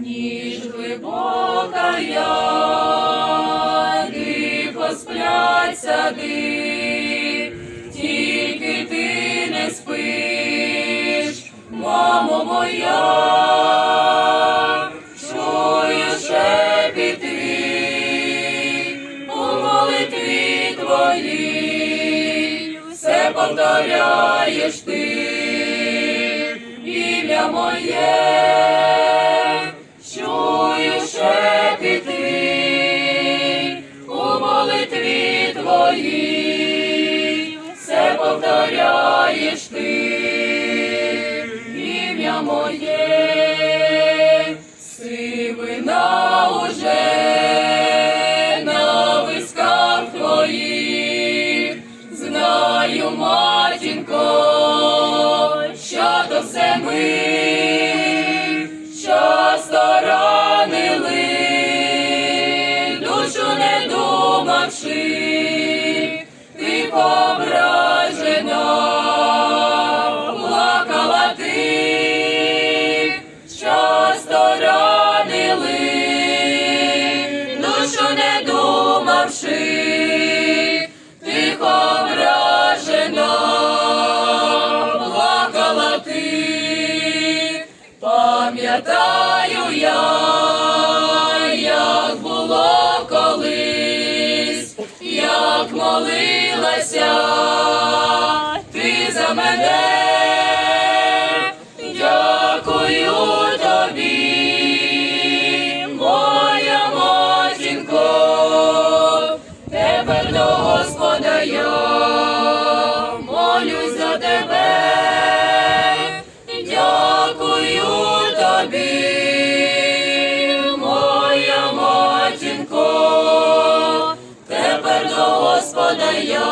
ніж глибока я, тихо сплять сади, тільки ти не спиш, мамо моя, чую шепіт твій у молитві твоїй, все повторяєш ти, ім'я моє, молитві твоїй, все повторяєш ти, ім'я моє, сивина уже на висках твоїх, знаю, матінко, що то все ми sleep. Молилася ти за мене. Господа я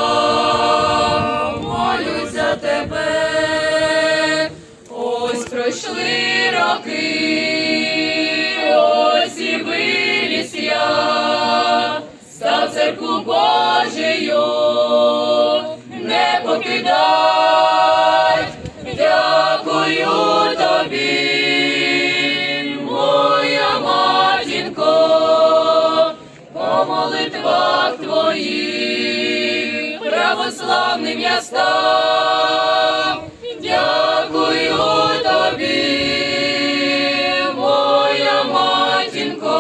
молюсь за тебе. Ось пройшли роки, ось і виліз я, став церкву Божию, не покидай, дякую тобі, моя матінко, по молитвах твоїх православним я став. Дякую тобі, моя матінко,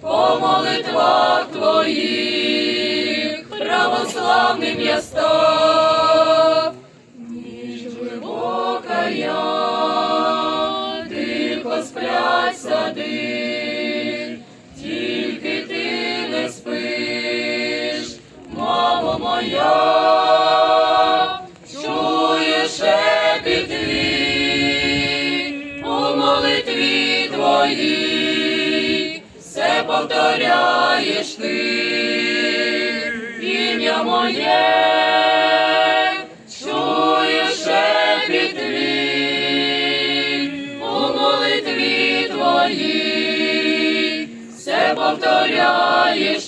по молитвах твоїх православним я став. Моя, чуєш шепіт молитві твоїй, все повторяєш ти, ім'я моє, чую шепіт твій у молитві твоїй, все повторяєш